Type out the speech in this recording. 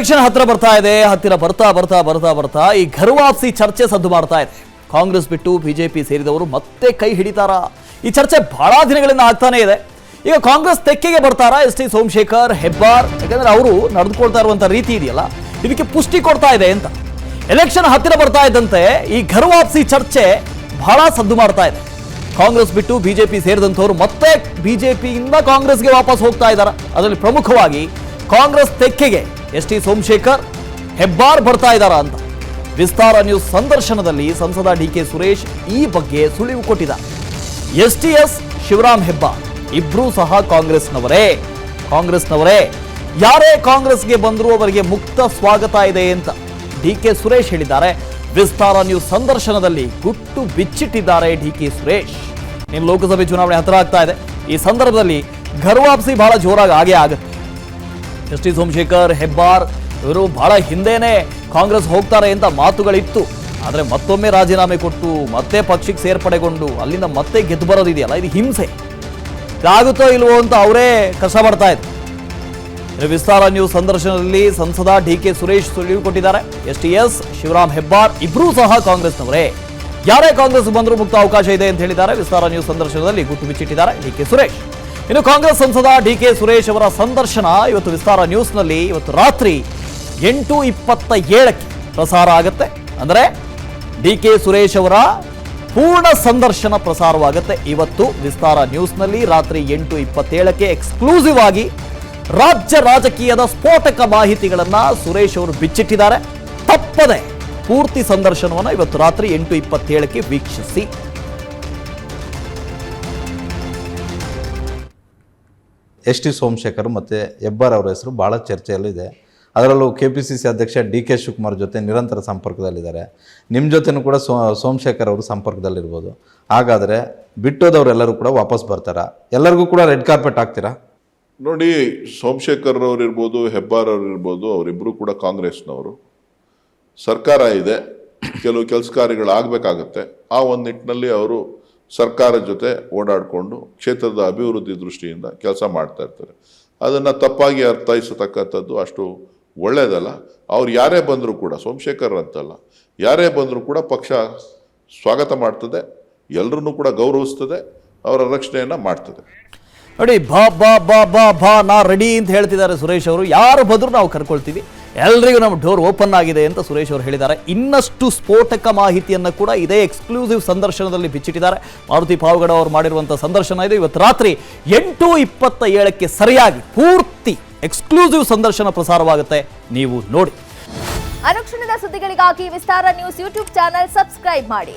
Election ಹತ್ತಿರ ಬರ್ತಾ ಇದೆ, ಹತ್ತಿರ ಬರ್ತಾ ಬರ್ತಾ ಬರ್ತಾ ಬರ್ತಾ ಈ ಘರ್ವಾಪ್ಸಿ ಚರ್ಚೆ ಸದ್ದು ಮಾಡ್ತಾ ಇದೆ. ಕಾಂಗ್ರೆಸ್ ಬಿಟ್ಟು ಬಿಜೆಪಿ ಸೇರಿದವರು ಮತ್ತೆ ಕೈ ಹಿಡಿತಾರಾ? ಈ ಚರ್ಚೆ ಬಹಳ ದಿನಗಳಿಂದ ಆಗ್ತಾನೆ ಇದೆ. ಈಗ ಕಾಂಗ್ರೆಸ್ ತೆಕ್ಕೆಗೆ ಬರ್ತಾರಾ ಎಸ್ ಟಿ ಸೋಮಶೇಖರ್, ಹೆಬ್ಬಾರ್? ಯಾಕಂದ್ರೆ ಅವರು ನಡೆದುಕೊಳ್ತಾ ಇರುವಂತ ರೀತಿ ಇದೆಯಲ್ಲ, ಇದಕ್ಕೆ ಪುಷ್ಟಿ ಕೊಡ್ತಾ ಇದೆ ಅಂತ. ಎಲೆಕ್ಷನ್ ಹತ್ತಿರ ಬರ್ತಾ ಇದ್ದಂತೆ ಈ ಘರ್ವಾಪ್ಸಿ ಚರ್ಚೆ ಬಹಳ ಸದ್ದು ಮಾಡ್ತಾ ಇದೆ. ಕಾಂಗ್ರೆಸ್ ಬಿಟ್ಟು ಬಿಜೆಪಿ ಸೇರಿದಂಥವ್ರು ಮತ್ತೆ ಬಿಜೆಪಿಯಿಂದ ಕಾಂಗ್ರೆಸ್ಗೆ ವಾಪಸ್ ಹೋಗ್ತಾ ಇದ್ದಾರೆ ಅದರಲ್ಲಿ ಪ್ರಮುಖವಾಗಿ ಕಾಂಗ್ರೆಸ್ ತೆಕ್ಕೆಗೆ ಎಸ್ ಟಿ ಸೋಮಶೇಖರ್ ಹೆಬ್ಬಾರ್ ಬರ್ತಾ ಇದ್ದಾರ ಅಂತ. ವಿಸ್ತಾರ ನ್ಯೂಸ್ ಸಂದರ್ಶನದಲ್ಲಿ ಸಂಸದ ಡಿ ಕೆ ಸುರೇಶ್ ಈ ಬಗ್ಗೆ ಸುಳಿವು ಕೊಟ್ಟಿದ. S T S Shivaram Hebbar ಇಬ್ರೂ ಸಹ ಕಾಂಗ್ರೆಸ್ನವರೇ. ಕಾಂಗ್ರೆಸ್ನವರೇ, ಯಾರೇ ಕಾಂಗ್ರೆಸ್ಗೆ ಬಂದರೂ ಅವರಿಗೆ ಮುಕ್ತ ಸ್ವಾಗತ ಇದೆ ಅಂತ ಡಿ ಕೆ ಸುರೇಶ್ ಹೇಳಿದ್ದಾರೆ. ವಿಸ್ತಾರ ನ್ಯೂಸ್ ಸಂದರ್ಶನದಲ್ಲಿ ಗುಟ್ಟು ಬಿಚ್ಚಿಟ್ಟಿದ್ದಾರೆ ಡಿ ಕೆ ಸುರೇಶ್. ಇನ್ನು ಲೋಕಸಭೆ ಚುನಾವಣೆ ಹತ್ತಿರ ಆಗ್ತಾ ಇದೆ. ಈ ಸಂದರ್ಭದಲ್ಲಿ ಘರ್ವಾಪ್ಸಿ ಬಹಳ ಜೋರಾಗಿ ಆಗೇ ಆಗುತ್ತೆ. ಎಸ್ ಟಿ ಸೋಮಶೇಖರ್ ಹೆಬ್ಬಾರ್, ಇವರು ಬಹಳ ಹಿಂದೆನೆ ಕಾಂಗ್ರೆಸ್ ಹೋಗ್ತಾರೆ ಅಂತ ಮಾತುಗಳಿತ್ತು. ಆದರೆ ಮತ್ತೊಮ್ಮೆ ರಾಜೀನಾಮೆ ಕೊಟ್ಟು ಮತ್ತೆ ಪಕ್ಷಕ್ಕೆ ಸೇರ್ಪಡೆಗೊಂಡು ಅಲ್ಲಿಂದ ಮತ್ತೆ ಗೆದ್ದು ಬರೋದಿದೆಯಲ್ಲ? ಇದು ಹಿಂಸೆ. ಇದಾಗುತ್ತೋ ಇಲ್ವೋ ಅಂತ ಅವರೇ ಕಷ್ಟ ಪಡ್ತಾ ಇದ್ರು. ವಿಸ್ತಾರ ನ್ಯೂಸ್ ಸಂದರ್ಶನದಲ್ಲಿ ಸಂಸದ ಡಿ ಕೆ ಸುರೇಶ್ ಸುಳಿವು ಕೊಟ್ಟಿದ್ದಾರೆ. S T S Shivaram Hebbar ಇಬ್ಬರೂ ಸಹ ಕಾಂಗ್ರೆಸ್ನವರೇ. ಯಾರೇ ಕಾಂಗ್ರೆಸ್ ಬಂದರೂ ಮುಕ್ತ ಅವಕಾಶ ಇದೆ ಅಂತ ಹೇಳಿದ್ದಾರೆ. ವಿಸ್ತಾರ ನ್ಯೂಸ್ ಸಂದರ್ಶನದಲ್ಲಿ ಗುಟ್ಟು ಬಿಚ್ಚಿಟ್ಟಿದ್ದಾರೆ ಡಿ ಕೆ ಸುರೇಶ್. ಇನ್ನು ಕಾಂಗ್ರೆಸ್ ಸಂಸದ ಡಿ ಕೆ ಸುರೇಶ್ ಅವರ ಸಂದರ್ಶನ ಇವತ್ತು ವಿಸ್ತಾರ ನ್ಯೂಸ್ನಲ್ಲಿ ಇವತ್ತು ರಾತ್ರಿ ಎಂಟು ಇಪ್ಪತ್ತ ಏಳಕ್ಕೆ ಪ್ರಸಾರ ಆಗುತ್ತೆ. ಅಂದರೆ ಡಿ ಕೆ ಸುರೇಶ್ ಅವರ ಪೂರ್ಣ ಸಂದರ್ಶನ ಪ್ರಸಾರವಾಗುತ್ತೆ ಇವತ್ತು ವಿಸ್ತಾರ ನ್ಯೂಸ್ನಲ್ಲಿ ರಾತ್ರಿ ಎಂಟು ಇಪ್ಪತ್ತೇಳಕ್ಕೆ ಎಕ್ಸ್ಕ್ಲೂಸಿವ್ ಆಗಿ ರಾಜ್ಯ ರಾಜಕೀಯದ ಸ್ಫೋಟಕ ಮಾಹಿತಿಗಳನ್ನ ಸುರೇಶ್ ಅವರು ಬಿಚ್ಚಿಟ್ಟಿದ್ದಾರೆ. ತಪ್ಪದೆ ಪೂರ್ತಿ ಸಂದರ್ಶನವನ್ನು ಇವತ್ತು ರಾತ್ರಿ ಎಂಟು ಇಪ್ಪತ್ತೇಳಕ್ಕೆ ವೀಕ್ಷಿಸಿ. ಎಸ್ ಟಿ ಸೋಮಶೇಖರ್ ಮತ್ತು ಹೆಬ್ಬಾರ್ ಅವರ ಹೆಸರು ಭಾಳ ಚರ್ಚೆಯಲ್ಲಿದೆ. ಅದರಲ್ಲೂ ಕೆ ಪಿ ಸಿ ಸಿ ಅಧ್ಯಕ್ಷ ಡಿ ಕೆ ಶಿವಕುಮಾರ್ ಜೊತೆ ನಿರಂತರ ಸಂಪರ್ಕದಲ್ಲಿದ್ದಾರೆ. ನಿಮ್ಮ ಜೊತೆನೂ ಕೂಡ ಸೋ, ಸೋಮಶೇಖರ್ ಅವರು ಸಂಪರ್ಕದಲ್ಲಿರ್ಬೋದು. ಹಾಗಾದರೆ ಬಿಟ್ಟೋದವರೆಲ್ಲರೂ ಕೂಡ ವಾಪಸ್ ಬರ್ತಾರಾ? ಎಲ್ಲರಿಗೂ ಕೂಡ ರೆಡ್ ಕಾರ್ಪೆಟ್ ಹಾಕ್ತೀರಾ? ನೋಡಿ, ಸೋಮಶೇಖರ್ ಅವರು ಇರ್ಬೋದು, ಹೆಬ್ಬಾರ್ ಅವರು ಇರ್ಬೋದು ಅವರಿಬ್ಬರು ಕೂಡ ಕಾಂಗ್ರೆಸ್ನವರು. ಸರ್ಕಾರ ಇದೆ. ಕೆಲವು ಕೆಲಸ ಕಾರ್ಯಗಳು ಆಗಬೇಕಾಗತ್ತೆ. ಆ ಒಂದು ನಿಟ್ಟಿನಲ್ಲಿ ಅವರು ಸರ್ಕಾರದ ಜೊತೆ ಓಡಾಡಿಕೊಂಡು ಕ್ಷೇತ್ರದ ಅಭಿವೃದ್ಧಿ ದೃಷ್ಟಿಯಿಂದ ಕೆಲಸ ಮಾಡ್ತಾ ಇರ್ತಾರೆ. ಅದನ್ನು ತಪ್ಪಾಗಿ ಅರ್ಥೈಸತಕ್ಕಂಥದ್ದು ಅಷ್ಟು ಒಳ್ಳೆಯದಲ್ಲ ಅವ್ರು ಯಾರೇ ಬಂದರೂ ಕೂಡ, ಸೋಮಶೇಖರ್ ಅಂತಲ್ಲ, ಯಾರೇ ಬಂದರೂ ಕೂಡ ಪಕ್ಷ ಸ್ವಾಗತ ಮಾಡ್ತದೆ ಎಲ್ಲರನ್ನೂ ಕೂಡ ಗೌರವಿಸ್ತದೆ, ಅವರ ರಕ್ಷಣೆಯನ್ನು ಮಾಡ್ತದೆ. ನೋಡಿ, ಬಾ ಬಾ ಬಾ ಬಾ ಬಾ, ನಾ ರೆಡಿ ಅಂತ ಹೇಳ್ತಿದ್ದಾರೆ ಸುರೇಶ್ ಅವರು. ಯಾರು ಬಂದರೂ ನಾವು ಕರ್ಕೊಳ್ತೀವಿ. ಎಲ್ರಿಗೂ ನಮ್ಮ ಡೋರ್ ಓಪನ್ ಆಗಿದೆ ಅಂತ ಸುರೇಶ್ ಅವರು ಹೇಳಿದ್ದಾರೆ. ಇನ್ನಷ್ಟು ಸ್ಫೋಟಕ ಮಾಹಿತಿಯನ್ನು ಕೂಡ ಇದೇ ಎಕ್ಸ್ಕ್ಲೂಸಿವ್ ಸಂದರ್ಶನದಲ್ಲಿ ಬಿಚ್ಚಿಟ್ಟಿದ್ದಾರೆ. ಮಾರುತಿ ಪಾವಗಡ ಅವರು ಮಾಡಿರುವಂಥ ಸಂದರ್ಶನ ಇದೆ. ಇವತ್ತು ರಾತ್ರಿ ಎಂಟು ಇಪ್ಪತ್ತ ಏಳಕ್ಕೆ ಸರಿಯಾಗಿ, ಪೂರ್ತಿ ಎಕ್ಸ್ಕ್ಲೂಸಿವ್ ಸಂದರ್ಶನ ಪ್ರಸಾರವಾಗುತ್ತೆ. ನೀವು ನೋಡಿ. ಅನುಕ್ಷಣದ ಸುದ್ದಿಗಳಿಗಾಗಿ Vistara news YouTube channel subscribe ಮಾಡಿ.